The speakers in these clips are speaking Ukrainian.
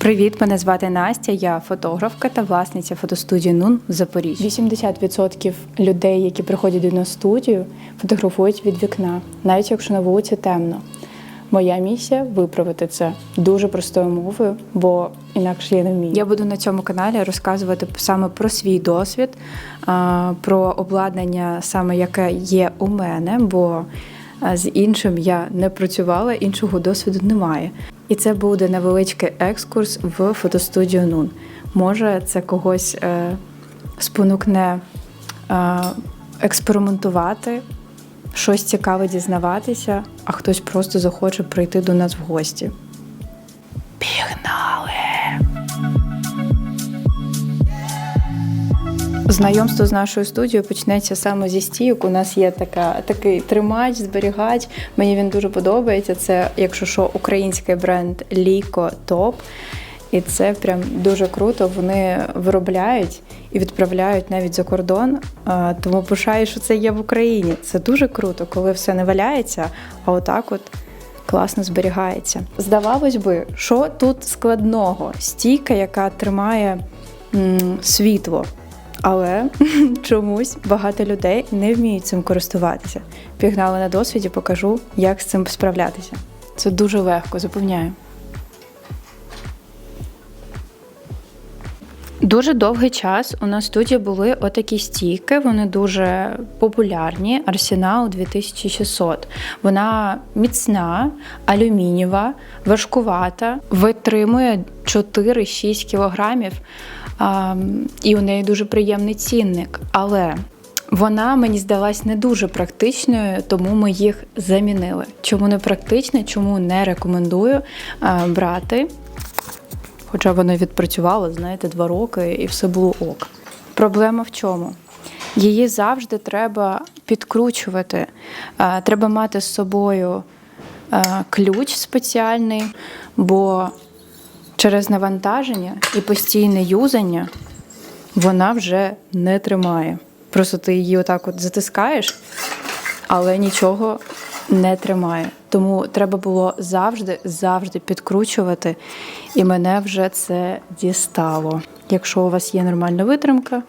Привіт, мене звати Настя. Я фотографка та власниця фотостудії Нун в Запоріжжі. 80% людей, які приходять до нас в студію, фотографують від вікна, навіть якщо на вулиці темно. Моя місія виправити це дуже простою мовою, бо інакше я не вмію. Я буду на цьому каналі розказувати саме про свій досвід, про обладнання, саме яке є у мене, бо з іншим я не працювала, іншого досвіду немає. І це буде невеличкий екскурс в фотостудію Нун. Може, це когось е, спонукне е, експериментувати, щось цікаве дізнаватися, а хтось просто захоче прийти до нас в гості. Пігнали! Знайомство з нашою студією почнеться саме зі стійок. У нас є така, такий тримач, зберігач. Мені він дуже подобається. Це, якщо що, український бренд Ліко Топ. І це прям дуже круто. Вони виробляють і відправляють навіть за кордон. Тому пишаю, що це є в Україні. Це дуже круто, коли все не валяється, а отак от. Класно зберігається. Здавалось би, що тут складного? Стійка, яка тримає м, світло. Але чомусь багато людей не вміють цим користуватися. Пігнали на досвіді, покажу, як з цим справлятися. Це дуже легко, запевняю. Дуже довгий час у нас студії були отакі стійки. Вони дуже популярні. Арсенал 2600. Вона міцна, алюмінієва, важкувата, витримує 4-6 кілограмів. І у неї дуже приємний цінник. Але вона мені здалась не дуже практичною, тому ми їх замінили. Чому не практична, чому не рекомендую брати. Хоча вона відпрацювала, знаєте, два роки і все було ок. Проблема в чому? Її завжди треба підкручувати. Треба мати з собою ключ спеціальний, бо через навантаження і постійне юзання вона вже не тримає. Просто ти її отак от затискаєш, але нічого не тримає. Тому треба було завжди, завжди підкручувати, і мене вже це дістало. Якщо у вас є нормальна витримка,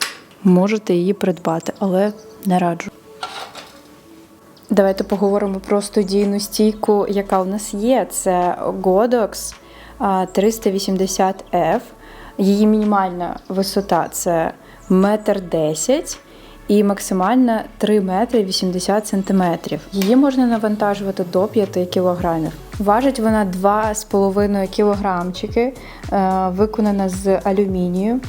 можете її придбати, але не раджу. Давайте поговоримо про студійну стійку, яка у нас є. Це Godox 380F. Її мінімальна висота це метр десять і максимальна 3 метри 80 сантиметрів. Її можна навантажувати до 5 кілограмів. Важить вона 2,5 кілограмчики, е, виконана з алюмінію.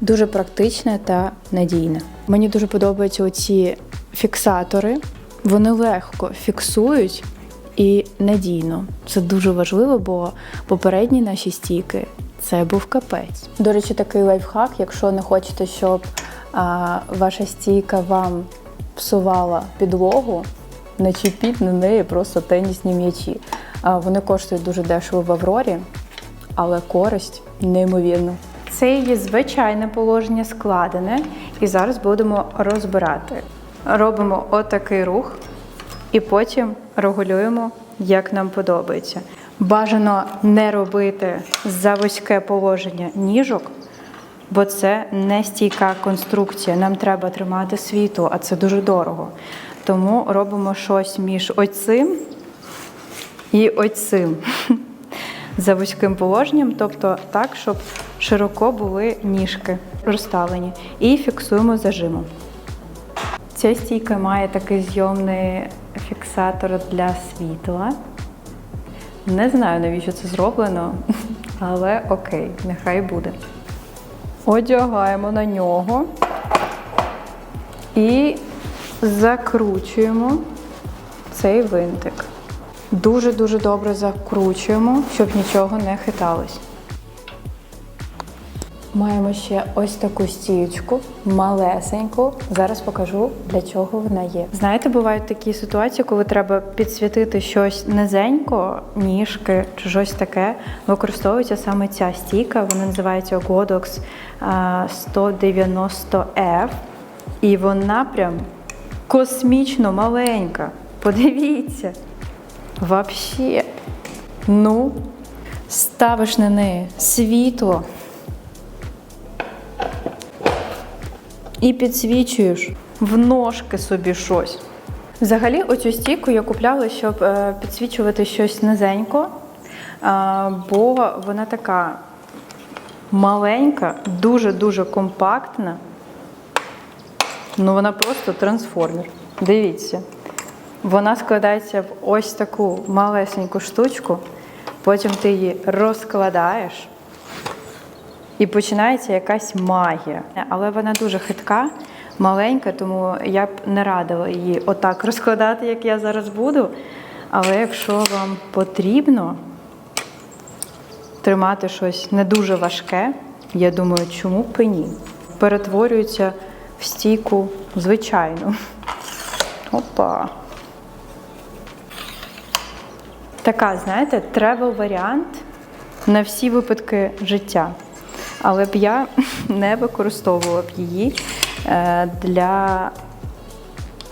Дуже практична та надійна. Мені дуже подобаються оці фіксатори. Вони легко фіксують і надійно. Це дуже важливо, бо попередні наші стійки це був капець. До речі, такий лайфхак, якщо не хочете, щоб ваша стійка вам псувала підлогу, не чіпіть на неї просто тенісні м'ячі. Вони коштують дуже дешево в Аврорі, але користь неймовірна. Це її звичайне положення складене, і зараз будемо розбирати. Робимо отакий рух, і потім регулюємо, як нам подобається. Бажано не робити за вузьке положення ніжок, бо це не стійка конструкція. Нам треба тримати світло, а це дуже дорого. Тому робимо щось між оцим і оцим. За вузьким положенням, тобто так, щоб широко були ніжки розставлені. І фіксуємо зажимом. Ця стійка має такий зйомний фіксатор для світла. Не знаю, навіщо це зроблено, але окей, нехай буде. Одягаємо на нього і закручуємо цей винтик. Дуже-дуже добре закручуємо, щоб нічого не хиталось. Маємо ще ось таку стіючку, малесеньку. Зараз покажу, для чого вона є. Знаєте, бувають такі ситуації, коли треба підсвітити щось низенько, ніжки чи щось таке. Використовується саме ця стійка, вона називається Godox 190F. І вона прям космічно маленька. Подивіться. Вообще. Ну, ставиш на неї світло і підсвічуєш в ножки собі щось. Взагалі, оцю стійку я купляла, щоб е, підсвічувати щось низенько, е, бо вона така маленька, дуже-дуже компактна. Ну, вона просто трансформер. Дивіться. Вона складається в ось таку малесеньку штучку, потім ти її розкладаєш. І починається якась магія. Але вона дуже хитка, маленька, тому я б не радила її отак розкладати, як я зараз буду. Але якщо вам потрібно тримати щось не дуже важке, я думаю, чому б і ні? Перетворюється в стійку звичайну. Опа. Така, знаєте, тревел варіант на всі випадки життя. Але б я не використовувала б її е, для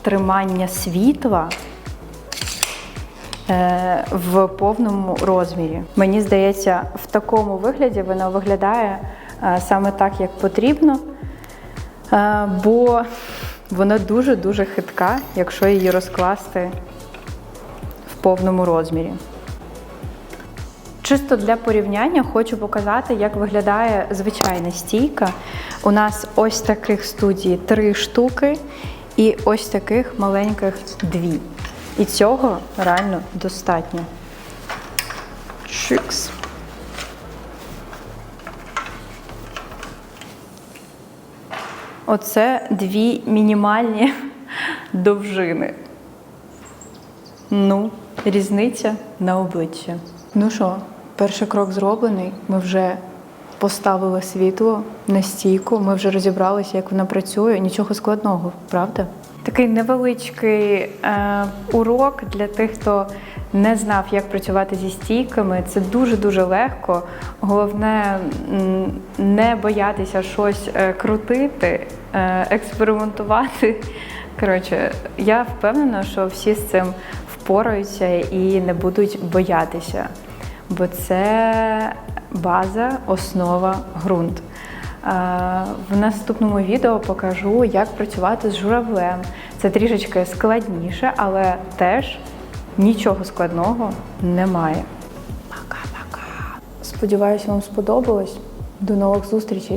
тримання світла е, в повному розмірі. Мені здається, в такому вигляді вона виглядає е, саме так, як потрібно, бо вона дуже-дуже хитка, якщо її розкласти в повному розмірі. Чисто для порівняння хочу показати, як виглядає звичайна стійка. У нас ось таких студій три штуки, і ось таких маленьких дві. І цього реально достатньо. Чикс. Оце дві мінімальні довжини. Ну, різниця на обличчя. Ну що, перший крок зроблений. Ми вже поставили світло на стійку, ми вже розібралися, як вона працює. Нічого складного, правда? Такий невеличкий е, урок для тих, хто не знав, як працювати зі стійками. Це дуже-дуже легко. Головне не боятися щось е, крутити, е, експериментувати. Коротше, я впевнена, що всі з цим впораються і не будуть боятися, бо це база, основа, ґрунт. Е, В наступному відео покажу, як працювати з журавлем. Це трішечки складніше, але теж нічого складного немає. Пока-пока. Сподіваюся, вам сподобалось. До нових зустрічей.